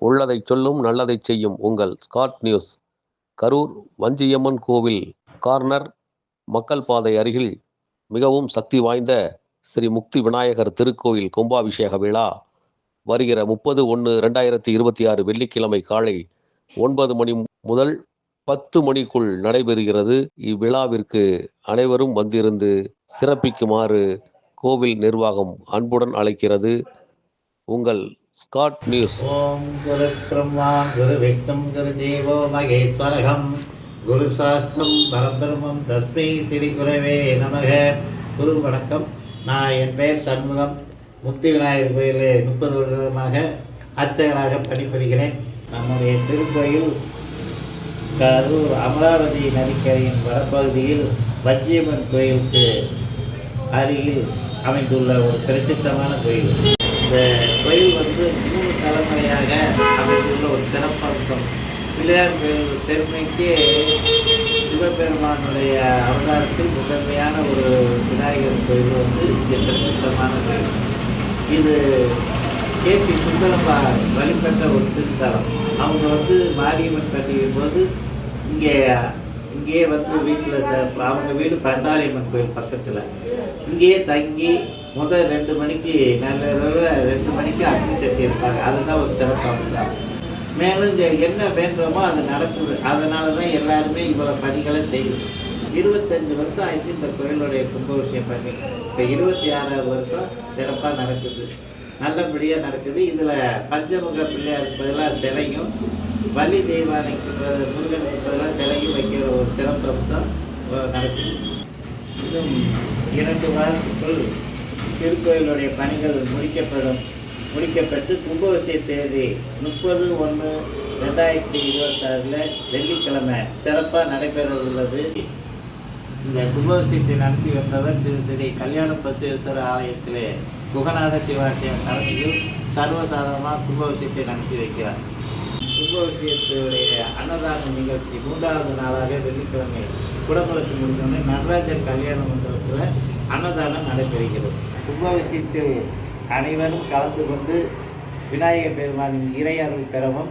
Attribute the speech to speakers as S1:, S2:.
S1: உள்ளதை சொல்லும் நல்லதை செய்யும் உங்கள் ஸ்காட் நியூஸ் கரூர் வஞ்சியம்மன் கோவில் கார்னர் மக்கள் பாதை அருகில் மிகவும் சக்தி வாய்ந்த ஸ்ரீ முக்தி விநாயகர் திருக்கோயில் கும்பாபிஷேக விழா. வருகிற முப்பது ஒன்று ரெண்டாயிரத்தி இருபத்தி ஆறு வெள்ளிக்கிழமை காலை ஒன்பது மணி முதல் பத்து மணிக்குள் நடைபெறுகிறது. இவ்விழாவிற்கு அனைவரும் வந்திருந்து சிறப்பிக்குமாறு கோவில் நிர்வாகம் அன்புடன் அழைக்கிறது. உங்கள் ஸ்காட் நியூஸ்
S2: ஓம் குரு பிரம்மா குரு விஷ்ணும் குரு தேவோ மகேஸ்வரகம். குரு சாஸ்திரம் பரபிரமம் தஸ்மை ஸ்ரீ குரவே நமக. குரு வணக்கம். நான் என் பெயர் சண்முகம். முத்து விநாயகர் கோயிலில் முப்பது வருடமாக அர்ச்சகராக பணிபுரிகிறேன். நம்முடைய திருக்கோயில் கரூர் அமராவதி நதிக்கரையின் வடப்பகுதியில் வஞ்சியம்மன் கோயிலுக்கு அருகில் அமைந்துள்ள ஒரு பிரசித்தமான கோயில் இந்த கோயில் வந்து மூணு தலைமுறையாக அமைந்துள்ள ஒரு சிறப்பம்சம். பிள்ளையார் பெருமைக்கு சிவபெருமானுடைய அவதாரத்தில் முதன்மையான ஒரு விநாயகர் கோயில் வந்து இங்கே பிரசித்தமானது. கோயில் இது கேபி சுந்தரம்பா வழிபட்ட ஒரு திருத்தலம். அவங்க வந்து மாரியம்மன் கட்டியும் போது இங்கே இங்கேயே வந்து வீட்டில் அவங்க வீடு பண்டாரியம்மன் கோயில் பக்கத்தில். இங்கேயே தங்கி முதல் ரெண்டு மணிக்கு நல்ல ரெண்டு மணிக்கு அக்னி சட்டி இருப்பாங்க அதுதான் ஒரு சிறப்பு அம்சம் மேலும் இங்கே என்ன வேண்டுமோ அது நடக்குது. அதனால தான் எல்லாருமே இவ்வளோ பணிகளை செய்யுது இருபத்தஞ்சு வருஷம் ஆயிடுச்சு இந்த கோயிலுடைய கும்பாபிஷேகம் பண்ணி இப்போ இருபத்தி ஆறாவது வருஷம் சிறப்பாக நடக்குது. நல்லபடியாக நடக்குது. இதில் பஞ்சமுக பிள்ளையாருக்கு பதிலாக சிலையும் வலி தெய்வானைக்கு முருகனுக்கு பதிலாக சிலையும் வைக்கிற ஒரு சிறப்பு அம்சம் நடக்குது. இன்னும் இரண்டு வாரத்துக்குள் திருக்கோயிலுடைய பணிகள் முடிக்கப்படும். முடிக்கப்பட்டு கும்பாபிஷேக தேதி முப்பது ஒன்று ரெண்டாயிரத்தி இருபத்தாறில் வெள்ளிக்கிழமை சிறப்பாக நடைபெற உள்ளது இந்த கும்பாபிஷேகத்தை நடத்தி வந்தவர் திரு திரு கல்யாண பசுவேஸ்வர ஆலயத்திலே குகநாத சிவாலயம் தலைமையில் சர்வசாதாரணமாக கும்பாபிஷேகத்தை நடத்தி வைக்கிறார். கும்பாபிஷேகத்துடைய அன்னதான நிகழ்ச்சி மூன்றாவது நாளாக வெள்ளிக்கிழமை குடமுழுக்கு முடிந்தோடனே நடராஜர் கல்யாண மண்டபத்தில் அன்னதானம் நடைபெறுகிறது. கும்பாபிஷேகத்தில் அனைவரும் கலந்து கொண்டு விநாயகர் பெருமானின் இறை அருள் பெறவும்